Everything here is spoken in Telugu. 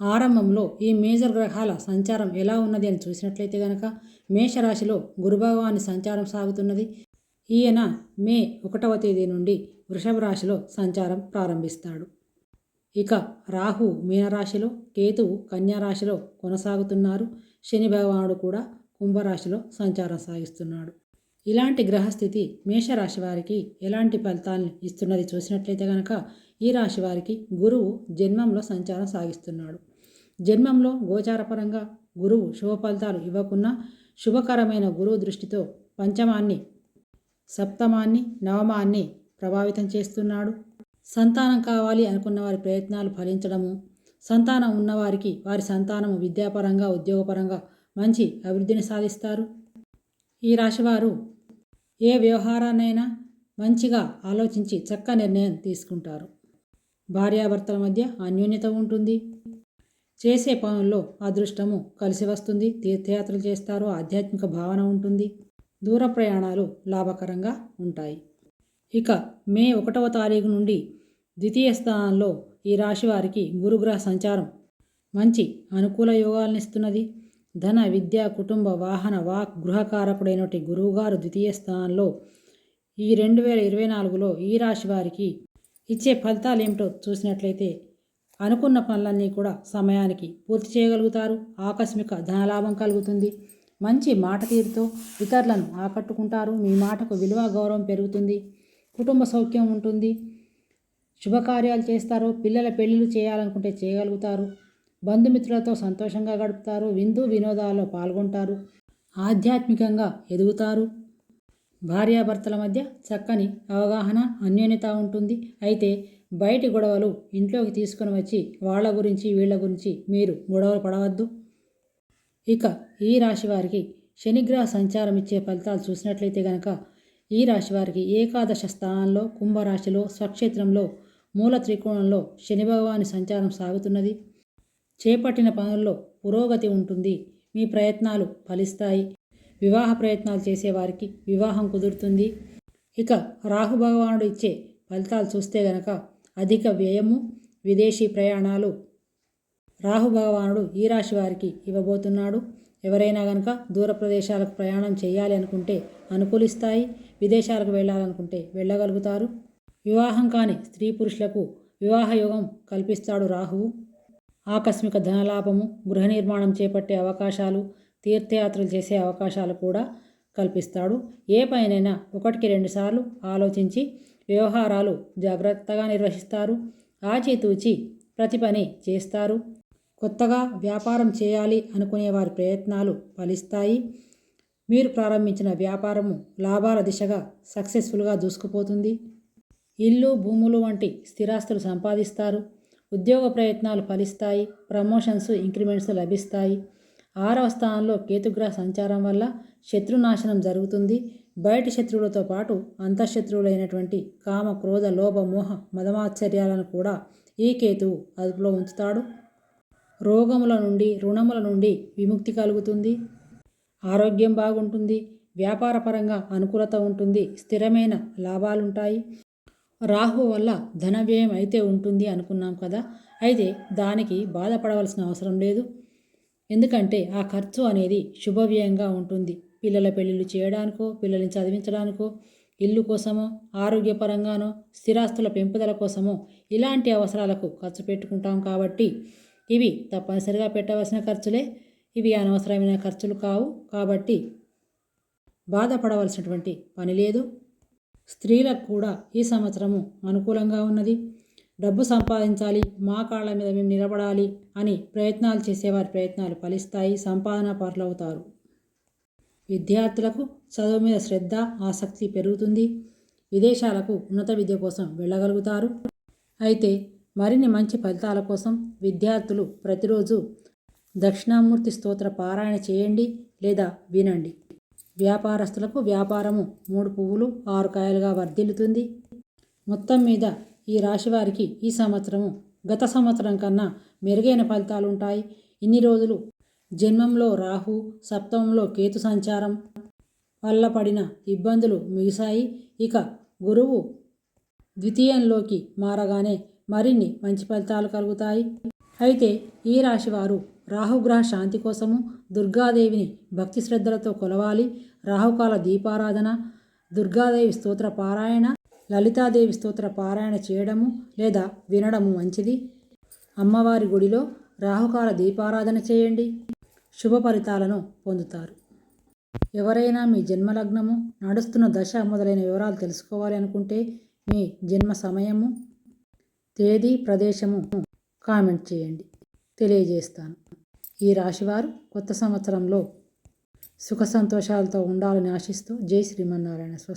ఆరంభంలో ఈ మేజర్ గ్రహాల సంచారం ఎలా ఉన్నది అని చూసినట్లయితే కనుక మేషరాశిలో గురుభగవాని సంచారం సాగుతున్నది. ఈయన మే ఒకటవ తేదీ నుండి వృషభ రాశిలో సంచారం ప్రారంభిస్తాడు. ఇక రాహు మీనరాశిలో కేతువు కన్యారాశిలో కొనసాగుతున్నారు. శని భగవానుడు కూడా కుంభరాశిలో సంచారం సాగిస్తున్నాడు. ఇలాంటి గ్రహస్థితి మేషరాశి వారికి ఎలాంటి ఫలితాలను ఇస్తున్నది చూసినట్లయితే కనుక ఈ రాశి వారికి గురువు జన్మంలో సంచారం సాగిస్తున్నాడు. జన్మంలో గోచారపరంగా గురువు శుభ ఫలితాలు ఇవ్వకున్నా శుభకరమైన గురువు దృష్టితో పంచమాన్ని సప్తమాన్ని నవమాన్ని ప్రభావితం చేస్తున్నాడు. సంతానం కావాలి అనుకున్న వారి ప్రయత్నాలు ఫలించడము సంతానం ఉన్నవారికి వారి సంతానము విద్యాపరంగా ఉద్యోగపరంగా మంచి అభివృద్ధిని సాధిస్తారు. ఈ రాశివారు ఏ వ్యవహారాన్నైనా మంచిగా ఆలోచించి చక్క నిర్ణయం తీసుకుంటారు. భార్యాభర్తల మధ్య అన్యోన్యత ఉంటుంది. చేసే పనుల్లో అదృష్టము కలిసి వస్తుంది. తీర్థయాత్రలు చేస్తారు. ఆధ్యాత్మిక భావన ఉంటుంది. దూర ప్రయాణాలు లాభకరంగా ఉంటాయి. ఇక మే ఒకటవ తారీఖు నుండి ద్వితీయ స్థానంలో ఈ రాశి వారికి గురుగ్రహ సంచారం మంచి అనుకూల యోగాలను ఇస్తున్నది. ధన విద్య కుటుంబ వాహన వాక్ గృహకారకుడైనటి గురువుగారు ద్వితీయ స్థానంలో ఈ రెండు వేల ఇరవై నాలుగులో ఈ రాశి వారికి ఇచ్చే ఫలితాలు ఏమిటో చూసినట్లయితే అనుకున్న పనులన్నీ కూడా సమయానికి పూర్తి చేయగలుగుతారు. ఆకస్మిక ధనలాభం కలుగుతుంది. మంచి మాట తీరుతో ఇతరులను ఆకట్టుకుంటారు. మీ మాటకు విలువ గౌరవం పెరుగుతుంది. కుటుంబ సౌఖ్యం ఉంటుంది. శుభకార్యాలు చేస్తారు. పిల్లల పెళ్ళిళ్ళు చేయాలనుకుంటే చేయగలుగుతారు. బంధుమిత్రులతో సంతోషంగా గడుపుతారు విందు వినోదాల్లో పాల్గొంటారు ఆధ్యాత్మికంగా ఎదుగుతారు. భార్యాభర్తల మధ్య చక్కని అవగాహన అన్యోన్యత ఉంటుంది. అయితే బయటి గొడవలు ఇంట్లోకి తీసుకొని వచ్చి వాళ్ళ గురించి వీళ్ళ గురించి మీరు గొడవలు పడవద్దు. ఇక ఈ రాశి వారికి శనిగ్రహ సంచారం ఇచ్చే ఫలితాలు చూసినట్లయితే కనుక ఈ రాశి వారికి ఏకాదశ స్థానంలో కుంభరాశిలో స్వక్షేత్రంలో మూల త్రికోణంలో శని భగవాని సంచారం సాగుతున్నది. చేపట్టిన పనుల్లో పురోగతి ఉంటుంది. మీ ప్రయత్నాలు ఫలిస్తాయి. వివాహ ప్రయత్నాలు చేసేవారికి వివాహం కుదురుతుంది. ఇక రాహు భగవానుడు ఇచ్చే ఫలితాలు చూస్తే గనక అధిక వ్యయము విదేశీ ప్రయాణాలు రాహు భగవానుడు ఈ రాశి వారికి ఇవ్వబోతున్నాడు. ఎవరైనా కనుక దూర ప్రదేశాలకు ప్రయాణం చేయాలి అనుకుంటే అనుకూలిస్తాయి. విదేశాలకు వెళ్ళాలనుకుంటే వెళ్ళగలుగుతారు. వివాహం కాని స్త్రీ పురుషులకు వివాహయోగం కల్పిస్తాడు రాహువు. ఆకస్మిక ధనలాభము గృహ నిర్మాణం చేపట్టే అవకాశాలు తీర్థయాత్రలు చేసే అవకాశాలు కూడా కల్పిస్తాడు. ఏ పైనైనా ఒకటికి రెండుసార్లు ఆలోచించి వ్యవహారాలు జాగ్రత్తగా నిర్వహిస్తారు. ఆచితూచి ప్రతి పని చేస్తారు. కొత్తగా వ్యాపారం చేయాలి అనుకునే వారి ప్రయత్నాలు ఫలిస్తాయి. మీరు ప్రారంభించిన వ్యాపారము లాభాల దిశగా సక్సెస్ఫుల్గా దూసుకుపోతుంది. ఇల్లు భూములు వంటి స్థిరాస్తులు సంపాదిస్తారు. ఉద్యోగ ప్రయత్నాలు ఫలిస్తాయి ప్రమోషన్స్ ఇంక్రిమెంట్స్ లభిస్తాయి. ఆరవ స్థానంలో కేతుగ్రహ సంచారం వల్ల శత్రునాశనం జరుగుతుంది. బయటి శత్రువులతో పాటు అంతఃశత్రువులైనటువంటి కామ క్రోధ లోభ మోహ మదమాశ్చర్యాలను కూడా ఈ కేతువు అదుపులో ఉంచుతాడు. రోగముల నుండి రుణముల నుండి విముక్తి కలుగుతుంది. ఆరోగ్యం బాగుంటుంది. వ్యాపారపరంగా అనుకూలత ఉంటుంది. స్థిరమైన లాభాలుంటాయి. రాహు వల్ల ధన వ్యయం అయితే ఉంటుంది అనుకున్నాం కదా. అయితే దానికి బాధపడవలసిన అవసరం లేదు. ఎందుకంటే ఆ ఖర్చు అనేది శుభవ్యయంగా ఉంటుంది. పిల్లల పెళ్ళిళ్ళు చేయడానికో పిల్లల్ని చదివించడానికో ఇల్లు కోసమో ఆరోగ్యపరంగానో స్థిరాస్తుల పెంపుదల కోసమో ఇలాంటి అవసరాలకు ఖర్చు పెట్టుకుంటాం కాబట్టి ఇవి తప్పనిసరిగా పెట్టవలసిన ఖర్చులే. ఇవి అనవసరమైన ఖర్చులు కావు కాబట్టి బాధపడవలసినటువంటి పని లేదు. స్త్రీలకు కూడా ఈ సంవత్సరము అనుకూలంగా ఉన్నది. డబ్బు సంపాదించాలి మా కాళ్ళ మీద మేము నిలబడాలి అని ప్రయత్నాలు చేసేవారి ప్రయత్నాలు ఫలిస్తాయి సంపాదన పరులవుతారు. విద్యార్థులకు చదువు మీద శ్రద్ధ ఆసక్తి పెరుగుతుంది. విదేశాలకు ఉన్నత విద్య కోసం వెళ్ళగలుగుతారు. అయితే మరిన్ని మంచి ఫలితాల కోసం విద్యార్థులు ప్రతిరోజు దక్షిణామూర్తి స్తోత్ర పారాయణ చేయండి లేదా వినండి. వ్యాపారస్తులకు వ్యాపారము మూడు పువ్వులు ఆరు కాయలుగా వర్ధిల్లుతుంది. మొత్తం మీద ఈ రాశి వారికి ఈ సంవత్సరము గత సంవత్సరం కన్నా మెరుగైన ఫలితాలు ఉంటాయి. ఇన్ని రోజులు జన్మంలో రాహు సప్తమంలో కేతు సంచారం వల్ల పడిన ఇబ్బందులు మిగిశాయి. ఇక గురువు ద్వితీయంలోకి మారగానే మరిన్ని మంచి ఫలితాలు కలుగుతాయి. అయితే ఈ రాశివారు రాహుగ్రహ శాంతి కోసము దుర్గాదేవిని భక్తి శ్రద్ధలతో కొలవాలి. రాహుకాల దీపారాధన దుర్గాదేవి స్తోత్ర పారాయణ లలితాదేవి స్తోత్ర పారాయణ చేయడము లేదా వినడము మంచిది. అమ్మవారి గుడిలో రాహుకాల దీపారాధన చేయండి. శుభ ఫలితాలను పొందుతారు. ఎవరైనా మీ జన్మలగ్నము నడుస్తున్న దశ మొదలైన వివరాలు తెలుసుకోవాలి అనుకుంటే మీ జన్మ సమయము తేదీ ప్రదేశము కామెంట్ చేయండి. తెలియజేస్తాను. ఈ రాశివారు కొత్త సంవత్సరంలో సుఖ సంతోషాలతో ఉండాలని ఆశిస్తూ జై శ్రీమన్నారాయణ స్వస్తి.